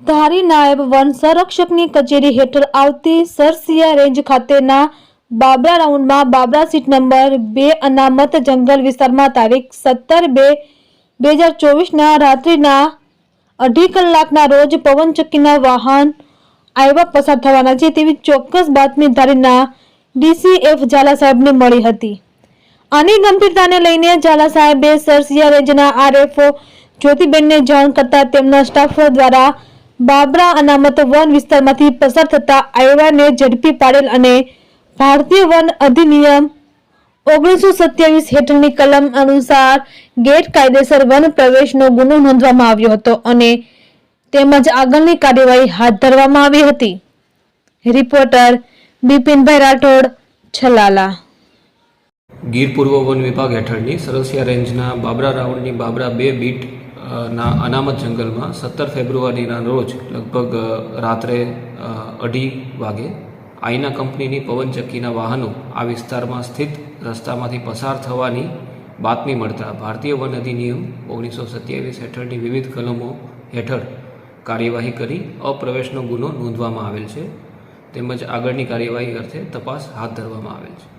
ધારી નાયબ વન સંરક્ષકની કચેરી હેઠળ આવતી સરસિયા રેન્જ ખાતેના બાબરા રાઉન્ડમાં બાબરા સીટ નંબર બે અનામત જંગલ વિસ્તારમાં તારીખ સત્તર બે બે હજાર ચોવીસના રાત્રિના અઢી કલાકના રોજ પવનચક્કીના વાહન આવ્યા પસાર થવાના છે તેવી ચોક્કસ બાતમી ધારીના ડીસીએફ ઝાલા સાહેબને મળી હતી. આની ગંભીરતાને લઈને ઝાલા સાહેબે સરસિયા રેન્જના આરએફઓ જ્યોતિબેનને જાણ કરતા તેમના સ્ટાફ દ્વારા બાબરા અનામત વન વિસ્તારમાંથી પસાર થતા આયવાને ઝડપી પાડેલ અને ભારતીય વન અધિનિયમ ઓગણીસો સત્યાવીસ હેઠળની કલમ અનુસાર ગેરકાયદેસર વન પ્રવેશનો ગુનો નોંધવામાં આવ્યો હતો અને તેમજ આગળની કાર્યવાહી હાથ ધરવામાં આવી હતી. રિપોર્ટર બિપિનભાઈ રાઠોડ, છલાલા. ગીર પૂર્વ વન વિભાગ હેઠળની સરસિયા રેન્જના બાબરા રાઉન્ડની બાબરા બે બીટ ના, અનામત જંગલમાં સત્તર ફેબ્રુઆરીના રોજ લગભગ રાત્રે અઢી વાગે આઈના કંપનીની પવનચક્કીના વાહનો આ વિસ્તારમાં સ્થિત રસ્તામાંથી પસાર થવાની બાતમી મળતા ભારતીય વન અધિનિયમ ઓગણીસો સત્યાવીસ હેઠળની વિવિધ કલમો હેઠળ કાર્યવાહી કરી અપ્રવેશનો ગુનો નોંધવામાં આવેલ છે. તેમજ આગળની કાર્યવાહી અર્થે તપાસ હાથ ધરવામાં આવેલ છે.